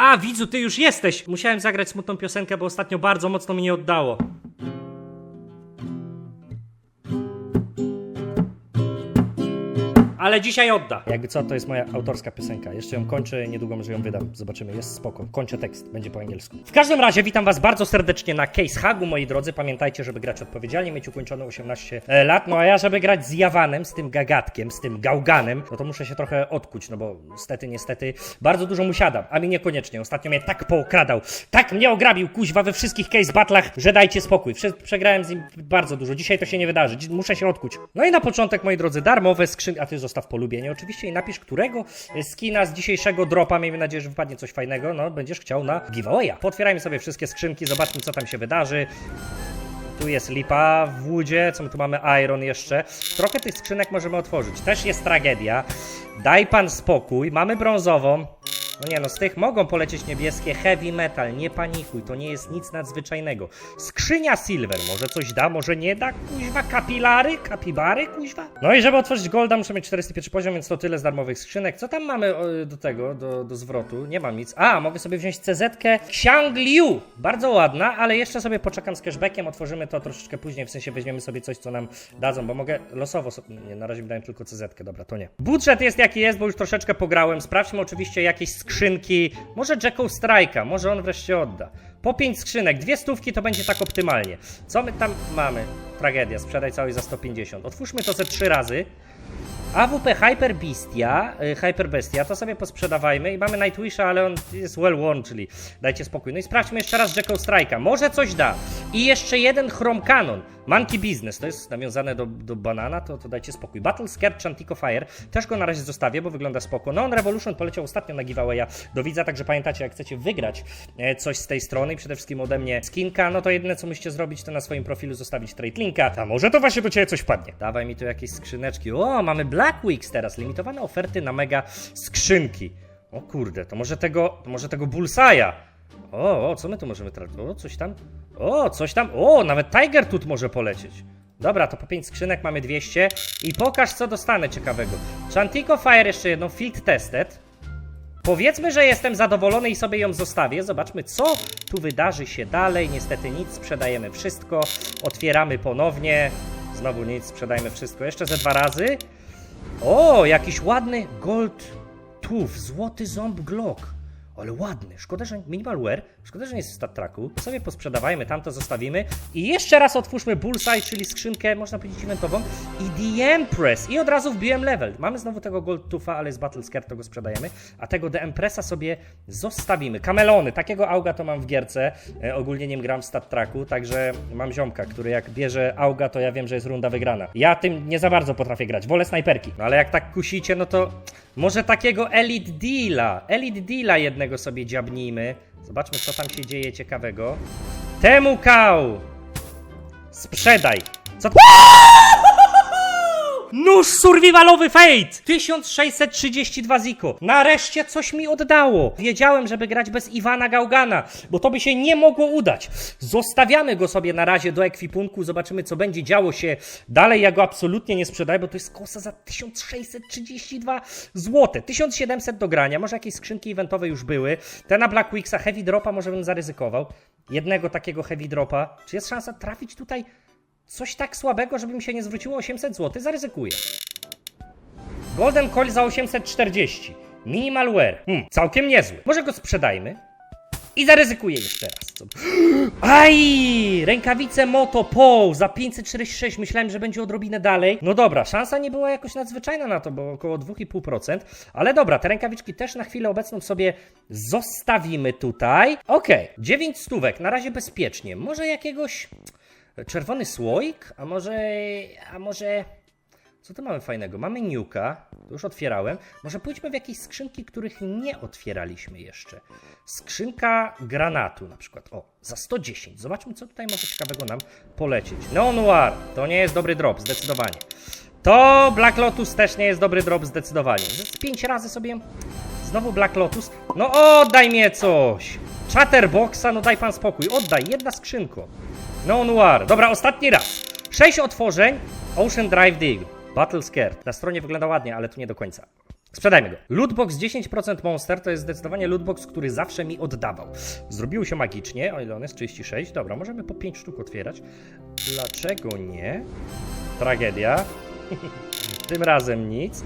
A, widzu, ty już jesteś! Musiałem zagrać smutną piosenkę, bo ostatnio bardzo mocno mi nie oddało. Ale dzisiaj odda. Jakby co, to jest moja autorska piosenka. Jeszcze ją kończę, niedługo może ją wydam. Zobaczymy, jest spoko. Kończę tekst, będzie po angielsku. W każdym razie witam was bardzo serdecznie na Case Hagu, moi drodzy. Pamiętajcie, żeby grać odpowiedzialnie, mieć ukończone 18 lat. No a ja, żeby grać z Jawanem, z tym gagatkiem, z tym gałganem, no to muszę się trochę odkuć, no bo niestety, niestety bardzo dużo mu siadam, a mi niekoniecznie. Ostatnio mnie tak pookradał, tak mnie ograbił, kuźwa, we wszystkich Case Battlach, że dajcie spokój. Prze przegrałem z nim bardzo dużo. Dzisiaj to się nie wydarzy. Muszę się odkuć. No i na początek, moi drodzy, darmowe skrzynki, a ty zostaw polubienie oczywiście i napisz, którego skina z dzisiejszego dropa, miejmy nadzieję, że wypadnie coś fajnego, no będziesz chciał na giveawaya. Potwierajmy sobie wszystkie skrzynki, zobaczmy co tam się wydarzy. Tu jest lipa w woodzie, co my tu mamy? Iron jeszcze. Trochę tych skrzynek możemy otworzyć. Też jest tragedia. Daj pan spokój. Mamy brązową. No nie no, z tych mogą polecieć niebieskie. Heavy metal, nie panikuj, to nie jest nic nadzwyczajnego. Skrzynia silver, może coś da, może nie da, kuźwa, kapilary, kapibary, kuźwa. No i żeby otworzyć golda muszę mieć 41 poziom, więc to tyle z darmowych skrzynek. Co tam mamy do tego, do, do zwrotu? Nie mam nic. A, mogę sobie wziąć CZ-kę Xiangliu. Bardzo ładna, ale jeszcze sobie poczekam z cashbackiem, otworzymy to troszeczkę później, w sensie weźmiemy sobie coś, co nam dadzą, bo mogę losowo sobie... Nie, na razie dają tylko CZ-kę, dobra, to nie. Budżet jest jaki jest, bo już troszeczkę pograłem. Sprawdźmy oczywiście jakieś skrzynki. Może Jacko Strike'a, może on wreszcie odda. Po 5 skrzynek, dwie stówki to będzie tak optymalnie. Co my tam mamy? Tragedia, sprzedaj cały za 150. Otwórzmy to ze trzy razy. AWP Hyper Bestia, y, Hyper Bestia, to sobie posprzedawajmy i mamy Nightwisha, ale on jest well worn, czyli dajcie spokój. No i sprawdźmy jeszcze raz Jacko Strike'a, może coś da. I jeszcze jeden Chrome Cannon, Monkey Business, to jest nawiązane do, do banana, to, to dajcie spokój. Battle Scared Chantico Fire, też go na razie zostawię, bo wygląda spoko. No on Revolution poleciał ostatnio na giveawaya do widza, także pamiętacie, jak chcecie wygrać e, coś z tej strony i przede wszystkim ode mnie skinka, no to jedyne co musicie zrobić, to na swoim profilu zostawić trade linka, a może to właśnie do ciebie coś padnie. Dawaj mi tu jakieś skrzyneczki. O, mamy Black Weeks teraz, limitowane oferty na mega skrzynki. O kurde, to może tego, to może tego Bullseye'a. O, o, co my tu możemy trafić? O, coś tam. O, coś tam. O, nawet Tiger Tooth może polecieć. Dobra, to po 5 skrzynek mamy 200 i pokaż co dostanę ciekawego. Chantico Fire jeszcze jedną, Field Tested. Powiedzmy, że jestem zadowolony i sobie ją zostawię. Zobaczmy, co tu wydarzy się dalej. Niestety nic, sprzedajemy wszystko. Otwieramy ponownie. Znowu nic, sprzedajmy wszystko. Jeszcze ze dwa razy. O, jakiś ładny Gold Tooth, złoty ząb Glock. Ale ładny. Szkoda, że minimalware. Szkoda, że nie jest w stat tracku. Sobie posprzedawajmy, tamto zostawimy. I jeszcze raz otwórzmy Bullseye, czyli skrzynkę, można powiedzieć, eventową. I The Empress. I od razu wbiłem level. Mamy znowu tego Gold Toofa, ale z Battle Scare to go sprzedajemy. A tego The Empressa sobie zostawimy. Kamelony. Takiego auga to mam w gierce. E, ogólnie nim gram w stat tracku, także mam ziomka, który jak bierze auga, to ja wiem, że jest runda wygrana. Ja tym nie za bardzo potrafię grać. Wolę snajperki. No ale jak tak kusicie, no to może takiego Elite Deala. Elite Deala jednego sobie dziabnijmy. Zobaczmy, co tam się dzieje ciekawego. Temu kał! Sprzedaj! Co. Nóż survivalowy Fate! 1632 Ziko. Nareszcie coś mi oddało. Wiedziałem, żeby grać bez Iwana Gaugana, bo to by się nie mogło udać. Zostawiamy go sobie na razie do ekwipunku, zobaczymy co będzie działo się dalej. Ja go absolutnie nie sprzedaję, bo to jest kosa za 1632 zł. 1700 do grania, może jakieś skrzynki eventowe już były. Te na Black Weeksa Heavy Dropa może bym zaryzykował. Jednego takiego Heavy Dropa. Czy jest szansa trafić tutaj coś tak słabego, żeby mi się nie zwróciło 800 zł? Zaryzykuję. Golden Coil za 840. Minimal Wear. Hmm, całkiem niezły. Może go sprzedajmy. I zaryzykuję jeszcze raz. Co... Aj! Rękawice Moto Pow za 546. Myślałem, że będzie odrobinę dalej. No dobra, szansa nie była jakoś nadzwyczajna na to, bo około 2,5%. Ale dobra, te rękawiczki też na chwilę obecną sobie zostawimy tutaj. Okej, 9 stówek. Na razie bezpiecznie. Może jakiegoś czerwony słoik? A może... A może... Co tu mamy fajnego? Mamy Niuka, już otwierałem. Może pójdźmy w jakieś skrzynki, których nie otwieraliśmy jeszcze. Skrzynka granatu na przykład. O, za 110. Zobaczmy, co tutaj może ciekawego nam polecieć. Neo Noir, to nie jest dobry drop, zdecydowanie. To Black Lotus też nie jest dobry drop, zdecydowanie. Pięć razy sobie... Znowu Black Lotus. No oddaj mnie coś! Chatterboxa, no daj pan spokój. Oddaj, jedna skrzynko. No Noir. Dobra, ostatni raz. Sześć otworzeń. Ocean Drive Dig. Battle Scared. Na stronie wygląda ładnie, ale tu nie do końca. Sprzedajmy go. Lootbox 10% Monster to jest zdecydowanie lootbox, który zawsze mi oddawał. Zrobiło się magicznie, o ile on jest 36. Dobra, możemy po 5 sztuk otwierać. Dlaczego nie? Tragedia. Tym razem nic.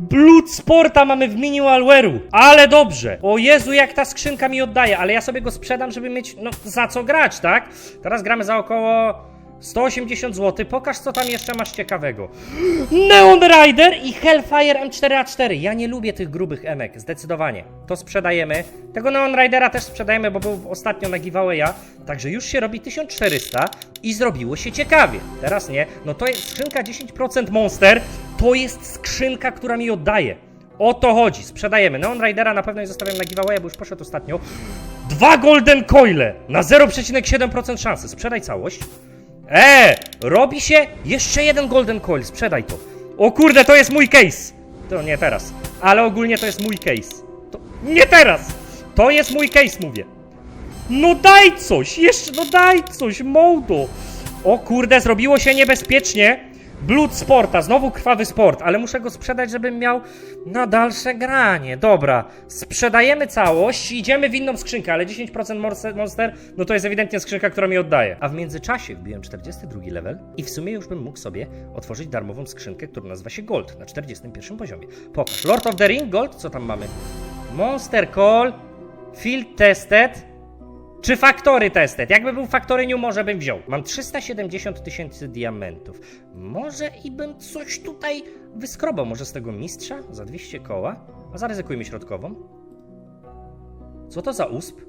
Blood Sporta mamy w mini malware'u. Ale dobrze. O Jezu, jak ta skrzynka mi oddaje, ale ja sobie go sprzedam, żeby mieć, no, za co grać, tak? Teraz gramy za około 180 zł. Pokaż, co tam jeszcze masz ciekawego. Neon Rider i Hellfire M4A4. Ja nie lubię tych grubych emek, zdecydowanie. To sprzedajemy. Tego Neon Ridera też sprzedajemy, bo był ostatnio na giveawaya. Także już się robi 1400 i zrobiło się ciekawie. Teraz nie. No to jest skrzynka 10% Monster. To jest skrzynka, która mi oddaje. O to chodzi. Sprzedajemy. Neon Ridera na pewno nie zostawiam na giveawaya, bo już poszedł ostatnio. Dwa Golden Coile na 0,7% szansy. Sprzedaj całość. E, robi się jeszcze jeden Golden Coil, sprzedaj to. O kurde, to jest mój case. To nie teraz, ale ogólnie to jest mój case. To nie teraz. To jest mój case, mówię. No daj coś, jeszcze, no daj coś, mołdo. O kurde, zrobiło się niebezpiecznie. Blood Sporta, znowu krwawy sport, ale muszę go sprzedać, żebym miał na dalsze granie. Dobra, sprzedajemy całość, idziemy w inną skrzynkę, ale 10% Monster, Monster, no to jest ewidentnie skrzynka, która mi oddaje. A w międzyczasie wbiłem 42 level i w sumie już bym mógł sobie otworzyć darmową skrzynkę, która nazywa się Gold na 41 poziomie. Pokaż. Lord of the Ring Gold, co tam mamy? Monster Call, Field Tested, czy Factory Tested? Jakby był Factory New, może bym wziął. Mam 370 tysięcy diamentów. Może i bym coś tutaj wyskrobał. Może z tego mistrza za 200 koła? A zaryzykujmy środkową. Co to za usp?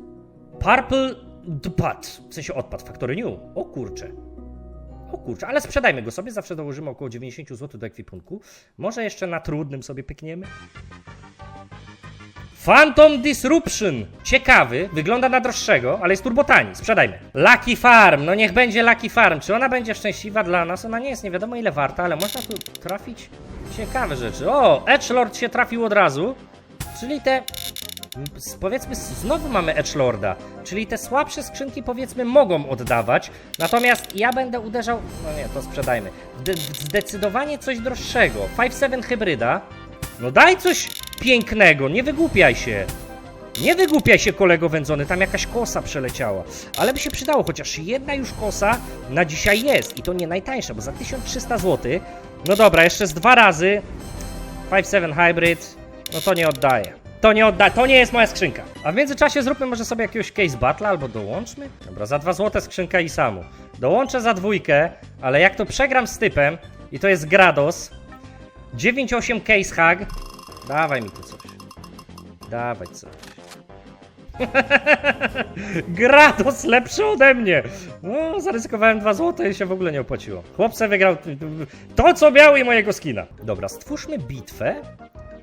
Purple Dpad. W sensie odpad Factory New. O kurcze. O kurczę, ale sprzedajmy go sobie, zawsze dołożymy około 90 zł do ekwipunku. Może jeszcze na trudnym sobie pykniemy. Phantom Disruption. Ciekawy, wygląda na droższego, ale jest turbotani. Sprzedajmy. Lucky Farm, no niech będzie Lucky Farm. Czy ona będzie szczęśliwa dla nas? Ona nie jest nie wiadomo ile warta, ale można tu trafić ciekawe rzeczy. O, Edgelord się trafił od razu. Czyli te powiedzmy, znowu mamy Edgelorda, czyli te słabsze skrzynki powiedzmy mogą oddawać, natomiast ja będę uderzał, no nie, to sprzedajmy, de- zdecydowanie coś droższego, 5-7 hybryda, no daj coś pięknego, nie wygłupiaj się. Nie wygłupiaj się, kolego wędzony, tam jakaś kosa przeleciała. Ale by się przydało, chociaż jedna już kosa na dzisiaj jest. I to nie najtańsza, bo za 1300 zł. No dobra, jeszcze z dwa razy. 5-7 Hybrid, no to nie oddaję. To nie odda, to nie jest moja skrzynka. A w międzyczasie zróbmy może sobie jakiegoś case battle albo dołączmy. Dobra, za 2 złote skrzynka i samu. Dołączę za dwójkę, ale jak to przegram z typem i to jest Grados. 9-8 case hag. Dawaj mi tu coś. Dawaj coś. Grados lepszy ode mnie. No, zaryzykowałem 2 złote i się w ogóle nie opłaciło. Chłopce wygrał to, co miał i mojego skina. Dobra, stwórzmy bitwę,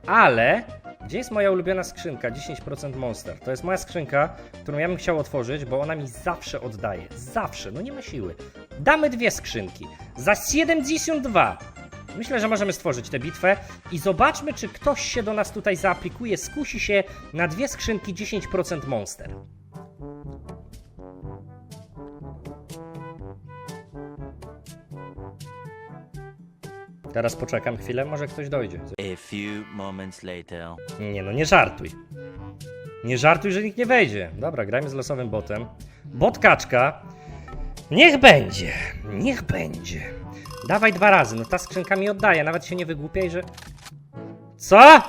ale gdzie jest moja ulubiona skrzynka? 10% Monster. To jest moja skrzynka, którą ja bym chciał otworzyć, bo ona mi zawsze oddaje. Zawsze, no nie ma siły. Damy dwie skrzynki. Za 72. Myślę, że możemy stworzyć tę bitwę i zobaczmy, czy ktoś się do nas tutaj zaaplikuje, skusi się na dwie skrzynki 10% Monster. Teraz poczekam chwilę, może ktoś dojdzie. A few moments later. Nie no, nie żartuj. Nie żartuj, że nikt nie wejdzie. Dobra, grajmy z losowym botem. Bot kaczka. Niech będzie. Niech będzie. Dawaj dwa razy. No ta skrzynka mi oddaje. Nawet się nie wygłupiaj, że... Co?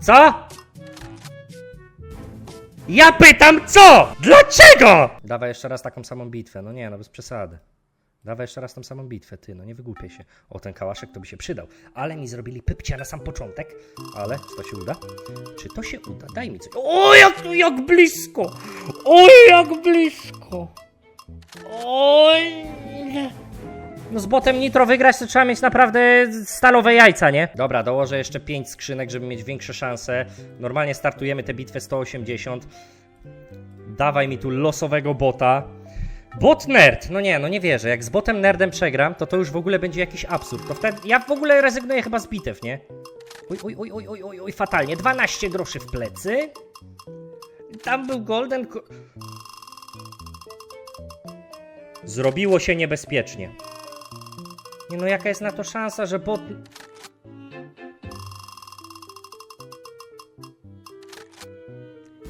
Co? Ja pytam co? Dlaczego? Dawaj jeszcze raz taką samą bitwę. No nie, no bez przesady. Dawaj jeszcze raz tą samą bitwę, ty, no nie wygłupiaj się. O, ten kałaszek to by się przydał. Ale mi zrobili pypcia na sam początek. Ale, czy to się uda? Czy to się uda? Daj mi coś. O, jak, jak blisko! Oj, jak blisko! Oj! No z botem nitro wygrać to trzeba mieć naprawdę stalowe jajca, nie? Dobra, dołożę jeszcze 5 skrzynek, żeby mieć większe szanse. Normalnie startujemy tę bitwę 180. Dawaj mi tu losowego bota. Bot nerd, no nie, no nie wierzę. Jak z botem nerdem przegram, to to już w ogóle będzie jakiś absurd. To wtedy ja w ogóle rezygnuję chyba z bitew, nie? Oj, oj, oj, oj, oj, oj, oj, fatalnie. 12 groszy w plecy. Tam był golden. Zrobiło się niebezpiecznie. Nie no, jaka jest na to szansa, że bot...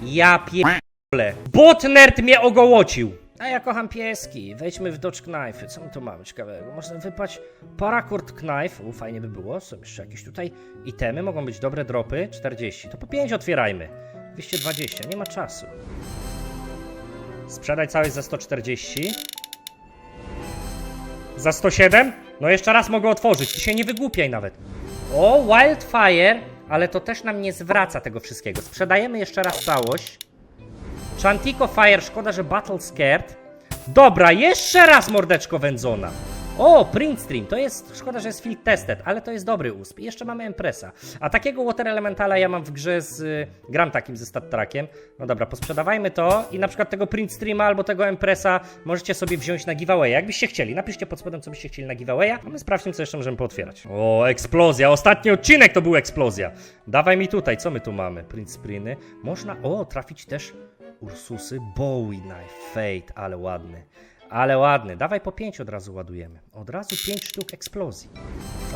Ja pierdolę. Botnerd mnie ogołocił. A ja kocham pieski. Wejdźmy w Dodge Knife. Co my tu mamy ciekawego? Można wypać Paracord Knife. U, fajnie by było. Są jeszcze jakieś tutaj itemy. Mogą być dobre dropy. 40. To po 5 otwierajmy. 220. Nie ma czasu. Sprzedaj całość za 140. Za 107? No jeszcze raz mogę otworzyć. Ty się nie wygłupiaj nawet. O, Wildfire, ale to też nam nie zwraca tego wszystkiego. Sprzedajemy jeszcze raz całość. Chantico Fire, szkoda, że Battle Scared. Dobra, jeszcze raz mordeczko wędzona. O, Print Stream, to jest, szkoda, że jest field tested, ale to jest dobry usp. I jeszcze mamy Empressa. A takiego Water Elementala ja mam w grze z, y, gram takim ze stat trackiem. No dobra, posprzedawajmy to i na przykład tego Print Streama albo tego Empressa możecie sobie wziąć na giveaway, jakbyście chcieli. Napiszcie pod spodem, co byście chcieli na giveawaya, a my sprawdźmy, co jeszcze możemy pootwierać. O, eksplozja, ostatni odcinek to był eksplozja. Dawaj mi tutaj, co my tu mamy? Print. Można, o, trafić też Ursusy Bowie Knife Fate, ale ładny. Ale ładny. Dawaj po 5 od razu ładujemy. Od razu 5 sztuk eksplozji.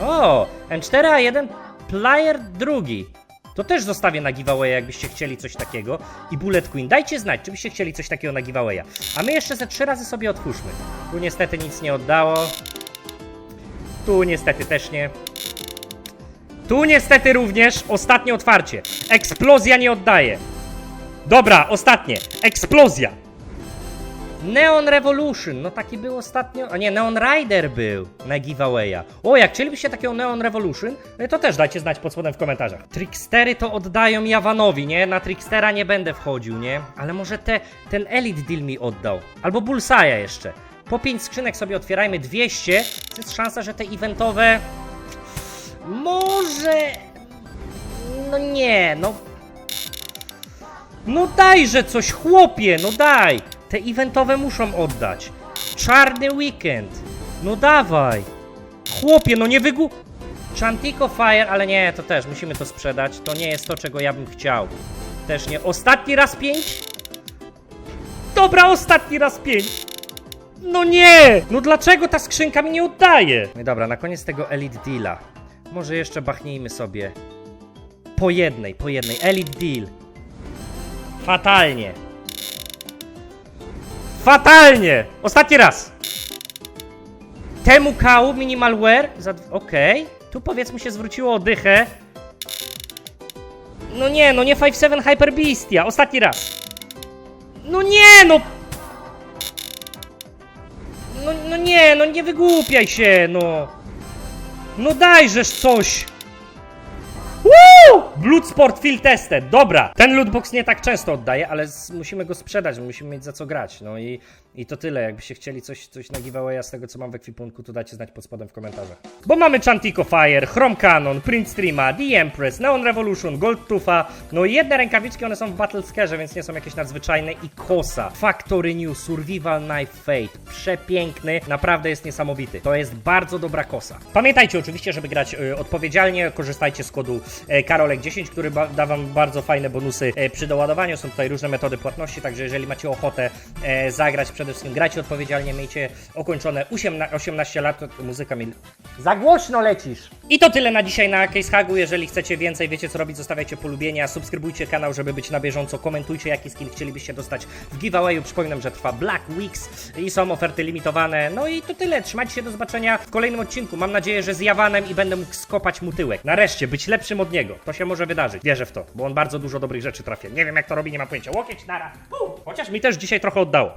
O! M4A1 Player drugi. To też zostawię na giveaway, jakbyście chcieli coś takiego. I Bullet Queen. Dajcie znać, czy byście chcieli coś takiego na giveawaya. A my jeszcze ze trzy razy sobie otwórzmy. Tu niestety nic nie oddało. Tu niestety też nie. Tu niestety również ostatnie otwarcie. Eksplozja nie oddaje. Dobra, ostatnie. Eksplozja. Neon Revolution, no taki był ostatnio. A nie, Neon Rider był na giveawaya. O, jak chcielibyście takiego Neon Revolution, no to też dajcie znać pod spodem w komentarzach. Trickstery to oddają Javanowi, nie? Na Trickstera nie będę wchodził, nie? Ale może te, ten Elite Deal mi oddał. Albo Bullseye'a jeszcze. Po 5 skrzynek sobie otwierajmy 200. To jest szansa, że te eventowe. Może. No nie, no no dajże coś, chłopie, no daj! Te eventowe muszą oddać. Czarny weekend. No dawaj. Chłopie, no nie wygu... Chantico Fire, ale nie, to też, musimy to sprzedać. To nie jest to, czego ja bym chciał. Też nie. Ostatni raz pięć? Dobra, ostatni raz pięć. No nie! No dlaczego ta skrzynka mi nie oddaje? No dobra, na koniec tego Elite Deala. Może jeszcze bachnijmy sobie. Po jednej, po jednej. Elite Deal. Fatalnie. Fatalnie! Ostatni raz. Temu kału minimalware. Za... Okej. Tu powiedzmy się zwróciło dychę. No nie, no nie 5-7 Hyper Beastia. Ostatni raz. No nie, no. No, no nie, no nie wygłupiaj się, no. No dajżesz coś. Woo! Bloodsport Field Tested, dobra. Ten lootbox nie tak często oddaje, ale musimy go sprzedać, musimy mieć za co grać. No i, i to tyle. Jakbyście chcieli coś, coś na giveawaya z tego, co mam w ekwipunku, to dajcie znać pod spodem w komentarzach. Bo mamy Chantico Fire, Chrome Cannon, Print Streama, The Empress, Neon Revolution, Gold Tufa. No i jedne rękawiczki, one są w Battle Scarze, więc nie są jakieś nadzwyczajne. I Kosa, Factory New, Survival Knife Fate. Przepiękny, naprawdę jest niesamowity. To jest bardzo dobra kosa. Pamiętajcie oczywiście, żeby grać y, odpowiedzialnie, korzystajcie z kodu e, Karolek10, który da wam bardzo fajne bonusy e, przy doładowaniu. Są tutaj różne metody płatności, także jeżeli macie ochotę e, zagrać, przede wszystkim grajcie odpowiedzialnie, miejcie ukończone 18, 18 lat, muzyka mi... Za głośno lecisz! I to tyle na dzisiaj na Case Hagu. Jeżeli chcecie więcej, wiecie co robić, zostawiajcie polubienia, subskrybujcie kanał, żeby być na bieżąco, komentujcie jaki skin chcielibyście dostać w giveawayu. Przypominam, że trwa Black Weeks i są oferty limitowane. No i to tyle, trzymajcie się, do zobaczenia w kolejnym odcinku. Mam nadzieję, że z Jawanem i będę mógł skopać mu tyłek. Nareszcie, być lepszym od niego. To się może wydarzyć. Wierzę w to, bo on bardzo dużo dobrych rzeczy trafia. Nie wiem jak to robi, nie mam pojęcia. Łokieć, nara. Pum. Chociaż mi też dzisiaj trochę oddało.